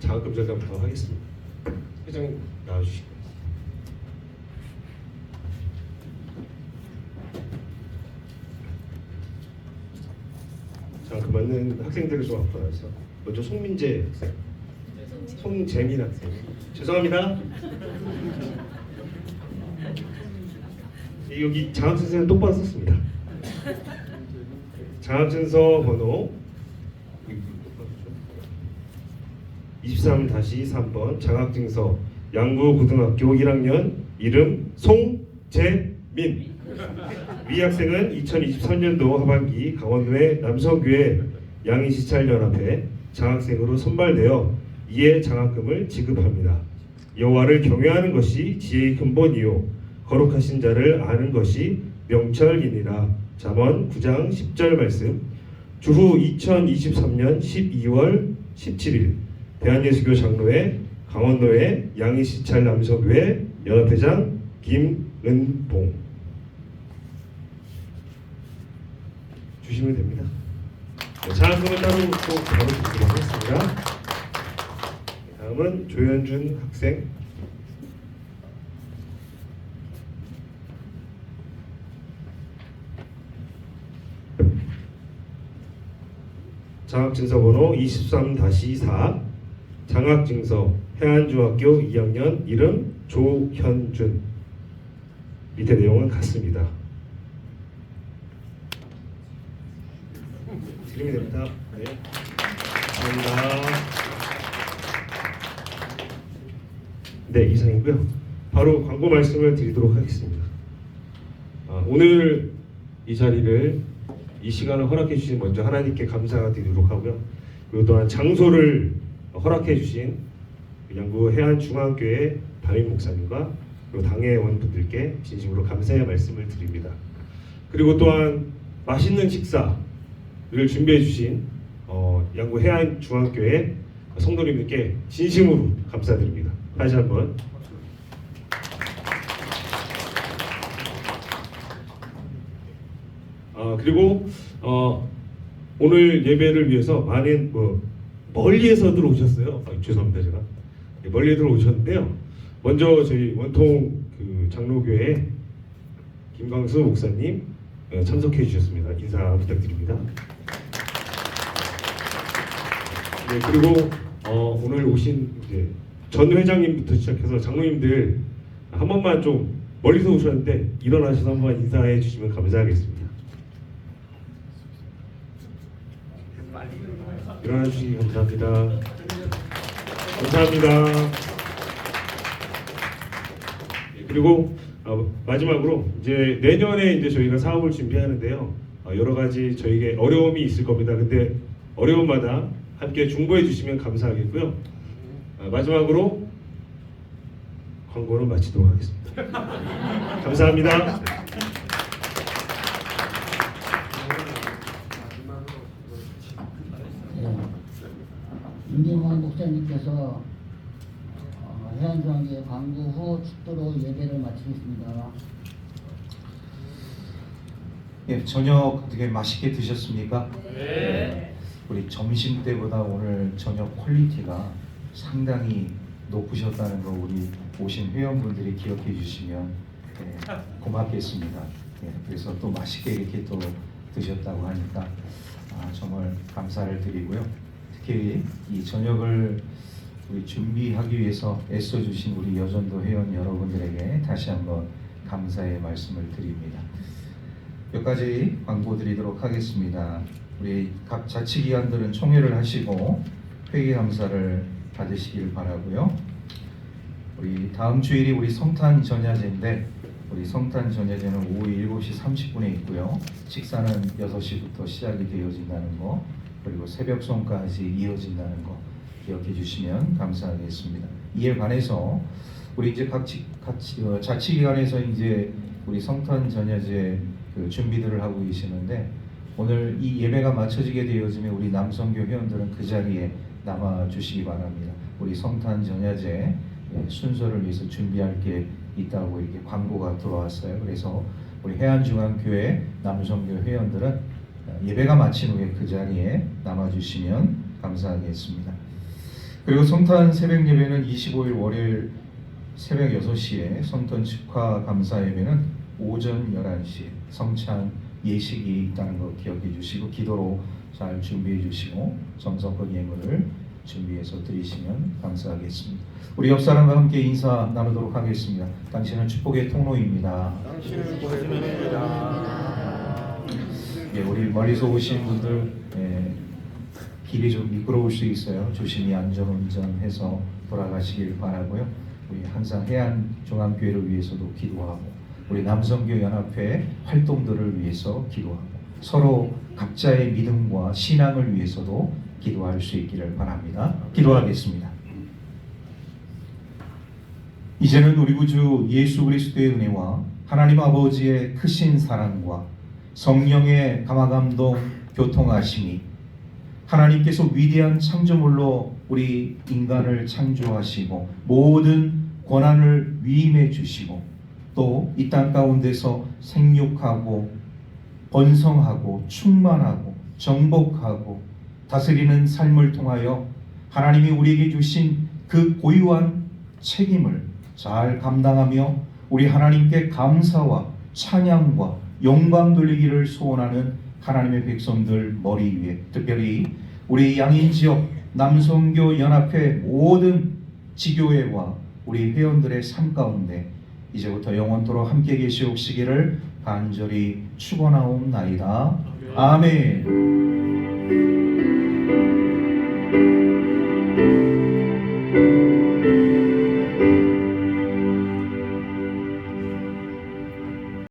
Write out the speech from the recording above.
장학금 전담부터 하겠습니다. 회장님 나와주시고. 장학금 받는 학생들을 좀 와서 먼저 송민재 학생, 송재민 학생. 죄송합니다. 여기 장학생은 똑바로 썼습니다. 장학증서 번호 23-3번 장학증서 양구고등학교 1학년 이름 송재민 위 학생은 2023년도 하반기 강원도의 남성교회 양이시찰연합회 장학생으로 선발되어 이에 장학금을 지급합니다. 여호와를 경외하는 것이 지혜의 근본이요 거룩하신 자를 아는 것이 명철이니라. 잠언 9장 10절 말씀. 주후 2023년 12월 17일 대한예수교 장로회 강원도의 양이시찰 남서교회 연합회장 김은봉 주시면 됩니다. 네, 장학금은 따로 또 바로 드리도록 하겠습니다. 다음은 조현준 학생 장학증서 번호 23-4 장학증서 해안중학교 2학년 이름 조현준 밑에 내용은 같습니다. 드리면 됩니다. 네. 감사합니다. 네, 이상이고요. 바로 광고 말씀을 드리도록 하겠습니다. 아, 오늘 이 자리를 이 시간을 허락해 주신 먼저 하나님께 감사드리도록 하고요. 그리고 또한 장소를 허락해 주신 양구 해안중앙교회 담임 목사님과 그리고 당회원분들께 진심으로 감사의 말씀을 드립니다. 그리고 또한 맛있는 식사를 준비해 주신 어, 양구 해안중앙교회 성도님들께 진심으로 감사드립니다. 다시 한번 어, 그리고 어, 오늘 예배를 위해서 많은 뭐 멀리에서들 오셨어요. 아, 죄송합니다 제가 네, 멀리들 오셨는데요. 먼저 저희 원통 그 장로교회 김광수 목사님 어, 참석해 주셨습니다. 인사 부탁드립니다. 네 그리고 어, 오늘 오신 이제 전 회장님부터 시작해서 장로님들 한 번만 좀 멀리서 오셨는데 일어나셔서 한 번 인사해 주시면 감사하겠습니다. 일어나 주시기 감사합니다. 감사합니다. 예, 그리고 어, 마지막으로 이제 내년에 이제 저희가 사업을 준비하는데요. 어, 여러 가지 저에게 어려움이 있을 겁니다. 근데 어려움마다 함께 중보해 주시면 감사하겠고요. 어, 마지막으로 광고는 마치도록 하겠습니다. 감사합니다. 윤경환 목사님께서 어, 해안중앙교회 광고 후 축도로 예배를 마치겠습니다. 예, 저녁 되게 맛있게 드셨습니까? 네. 우리 점심 때보다 오늘 저녁 퀄리티가 상당히 높으셨다는 거 우리 오신 회원분들이 기억해 주시면 예, 고맙겠습니다. 예, 그래서 또 맛있게 이렇게 또 드셨다고 하니까 아, 정말 감사를 드리고요. 특히 이 저녁을 우리 준비하기 위해서 애써주신 우리 여전도 회원 여러분들에게 다시 한번 감사의 말씀을 드립니다. 몇 가지 광고 드리도록 하겠습니다. 우리 각 자치기관들은 총회를 하시고 회계 감사를 받으시길 바라고요. 우리 다음 주일이 우리 성탄 전야제인데 우리 성탄 전야제는 오후 7시 30분에 있고요. 식사는 6시부터 시작이 되어진다는 거 그리고 새벽송까지 이어진다는 거 기억해 주시면 감사하겠습니다. 이에 관해서 우리 이제 각 어, 자치기관에서 이제 우리 성탄 전야제 그 준비들을 하고 계시는데 오늘 이 예배가 마쳐지게 되어지면 우리 남성교 회원들은 그 자리에 남아 주시기 바랍니다. 우리 성탄 전야제 예, 순서를 위해서 준비할 게 있다고 이렇게 광고가 들어왔어요. 그래서 우리 해안중앙교회 남성교 회원들은 어, 예배가 마친 후에 그 자리에 남아 주시면 감사하겠습니다. 그리고 성탄 새벽 예배는 25일 월요일 새벽 6시에 성탄 축하 감사 예배는 오전 11시에 성찬 예식이 있다는 거 기억해 주시고 기도로 잘 준비해 주시고 정성껏 예물을 준비해서 드리시면 감사하겠습니다. 우리 옆 사람과 함께 인사 나누도록 하겠습니다. 당신은 축복의 통로입니다. 예, 멀리서 오신 분들 예, 길이 좀 미끄러울 수 있어요. 조심히 안전운전해서 돌아가시길 바라고요. 우리 항상 해안 종합교회를 위해서도 기도하고 우리 남성교 연합회 활동들을 위해서 기도하고 서로 각자의 믿음과 신앙을 위해서도 기도할 수 있기를 바랍니다. 기도하겠습니다. 이제는 우리 구주 예수 그리스도의 은혜와 하나님 아버지의 크신 사랑과 성령의 감화감동 교통하심이 하나님께서 위대한 창조물로 우리 인간을 창조하시고 모든 권한을 위임해 주시고 또 이 땅 가운데서 생육하고 번성하고 충만하고 정복하고 다스리는 삶을 통하여 하나님이 우리에게 주신 그 고유한 책임을 잘 감당하며 우리 하나님께 감사와 찬양과 영광 돌리기를 소원하는 하나님의 백성들 머리 위에 특별히 우리 양인 지역 남성교 연합회 모든 지교회와 우리 회원들의 삶 가운데 이제부터 영원토록 함께 계시옵시기를 간절히 축원하옵나이다. 아멘.